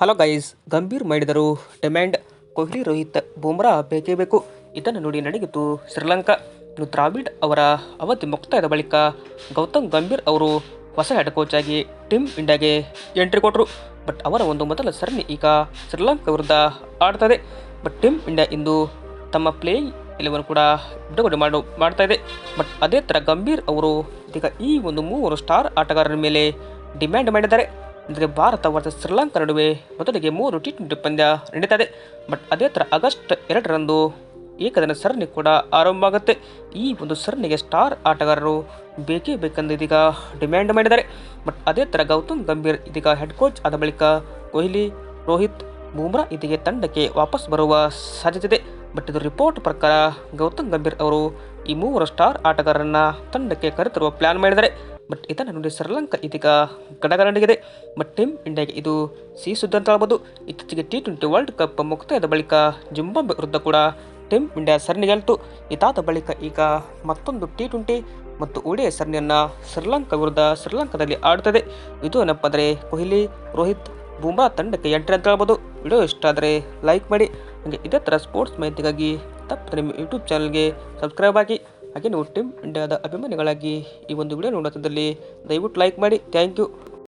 Hello guys, Gambhir ಮಾಡಿದರು demand Kohli Rohit Bumrah ಬೇಕೇ ಬೇಕು. ಇದನ್ನು ನೋಡಿ ನಡೆಯಿತು ಶ್ರೀಲಂಕಾ. ಇನ್ನು ದ್ರಾವಿಡ್ ಅವರ ಅವಧಿ ಮುಕ್ತಾಯದ ಬಳಿಕ ಗೌತಮ್ ಗಂಭೀರ್ ಅವರು ಹೊಸ ಹೆಡ್ ಕೋಚ್ ಆಗಿ ಟೀಮ್ ಇಂಡಿಯಾಗೆ ಎಂಟ್ರಿ ಕೊಟ್ಟರು ಬಟ್ ಅವರ ಒಂದು ಮೊದಲ ಸರಣಿ ಈಗ ಶ್ರೀಲಂಕಾ ವಿರುದ್ಧ ಆಡ್ತದೆ ಬಟ್ ಟೀಮ್ ಇಂಡಿಯಾ ಇಂದು ತಮ್ಮ ಪ್ಲೇಯಿಂಗ್ ಎಲೆವನ್ ಕೂಡ ಬಿಡುಗಡೆ ಮಾಡು, ಮಾಡ್ತಾ ಇದೆ. ಬಟ್ ಅದೇ ಥರ ಗಂಭೀರ್ ಅವರು ಈಗ ಈ ಒಂದು ಮೂವರು ಸ್ಟಾರ್ ಆಟಗಾರರ ಮೇಲೆ ಡಿಮ್ಯಾಂಡ್ ಮಾಡಿದ್ದಾರೆ. ಅಂದರೆ ಭಾರತ ವರ್ಸಸ್ ಶ್ರೀಲಂಕಾ ನಡುವೆ ಮೊದಲಿಗೆ ಮೂರು ಟಿ ಟ್ವೆಂಟಿ ಪಂದ್ಯ ನಡೀತದೆ. ಬಟ್ ಅದೇ ಥರ ಆಗಸ್ಟ್ ಎರಡರಂದು ಏಕದಿನ ಸರಣಿ ಕೂಡ ಆರಂಭ ಆಗುತ್ತೆ. ಈ ಒಂದು ಸರಣಿಗೆ ಸ್ಟಾರ್ ಆಟಗಾರರು ಬೇಕೇ ಬೇಕೆಂದು ಇದೀಗ ಡಿಮ್ಯಾಂಡ್ ಮಾಡಿದ್ದಾರೆ. ಬಟ್ ಅದೇ ಥರ ಗೌತಮ್ ಗಂಭೀರ್ ಇದೀಗ ಹೆಡ್ ಕೋಚ್ ಆದ ಬಳಿಕ ಕೊಹ್ಲಿ, ರೋಹಿತ್, ಬೂಮ್ರಾ ಇದೀಗ ತಂಡಕ್ಕೆ ವಾಪಸ್ ಬರುವ ಸಾಧ್ಯತೆ ಇದೆ. ಬಟ್ ಇದು ರಿಪೋರ್ಟ್ ಪ್ರಕಾರ ಗೌತಮ್ ಗಂಭೀರ್ ಅವರು ಈ ಮೂವರು ಸ್ಟಾರ್ ಆಟಗಾರರನ್ನು ತಂಡಕ್ಕೆ ಕರೆತರುವ ಪ್ಲಾನ್ ಮಾಡಿದ್ದಾರೆ. ಬಟ್ ಇದನ್ನು ನೋಡಿ ಶ್ರೀಲಂಕಾ ಇದೀಗ ಗಡಗಡಗಿದೆ ಬಟ್ ಟೀಮ್ ಇಂಡಿಯಾಗೆ ಇದು ಸಿ ಸುದ್ದಿ ಅಂತ ಹೇಳ್ಬೋದು ಇತ್ತೀಚೆಗೆ ಟಿ ಟ್ವೆಂಟಿ ವರ್ಲ್ಡ್ ಕಪ್ ಮುಕ್ತಾಯದ ಬಳಿಕ ಜಿಂಬಾಬ್ವೆ ವಿರುದ್ಧ ಕೂಡ ಟೀಮ್ ಇಂಡಿಯಾ ಸರಣಿ ಗೆಲ್ತು ಇದಾದ ಬಳಿಕ ಈಗ ಮತ್ತೊಂದು ಟಿ ಟ್ವೆಂಟಿ ಮತ್ತು ಒಡಿಐ ಸರಣಿಯನ್ನು ಶ್ರೀಲಂಕಾ ವಿರುದ್ಧ ಶ್ರೀಲಂಕಾದಲ್ಲಿ ಆಡುತ್ತದೆ ಇದು ಏನಪ್ಪ ಅಂದರೆ ಕೊಹ್ಲಿ ರೋಹಿತ್ ಬೂಮ್ರಾ ತಂಡಕ್ಕೆ ಎಂಟ್ರಿ ಅಂತ ಹೇಳ್ಬೋದು ವಿಡಿಯೋ ಇಷ್ಟ ಆದರೆ ಲೈಕ್ ಮಾಡಿ ಹಾಗೆ ಇದೇ ಥರ ಸ್ಪೋರ್ಟ್ಸ್ ಮಾಹಿತಿಗಾಗಿ ತಪ್ಪದೆ ನಿಮ್ಮ ಯೂಟ್ಯೂಬ್ ಚಾನಲ್ಗೆ ಸಬ್ಸ್ಕ್ರೈಬ್ ಆಗಿ ಹಾಗೆ ನೀವು ಟೀಮ್ ಇಂಡಿಯಾದ ಅಭಿಮಾನಿಗಳಾಗಿ ಈ ಒಂದು ವಿಡಿಯೋ ನೋಡೋದ್ರಲ್ಲಿ ದಯವಿಟ್ಟು ಲೈಕ್ ಮಾಡಿ. Thank you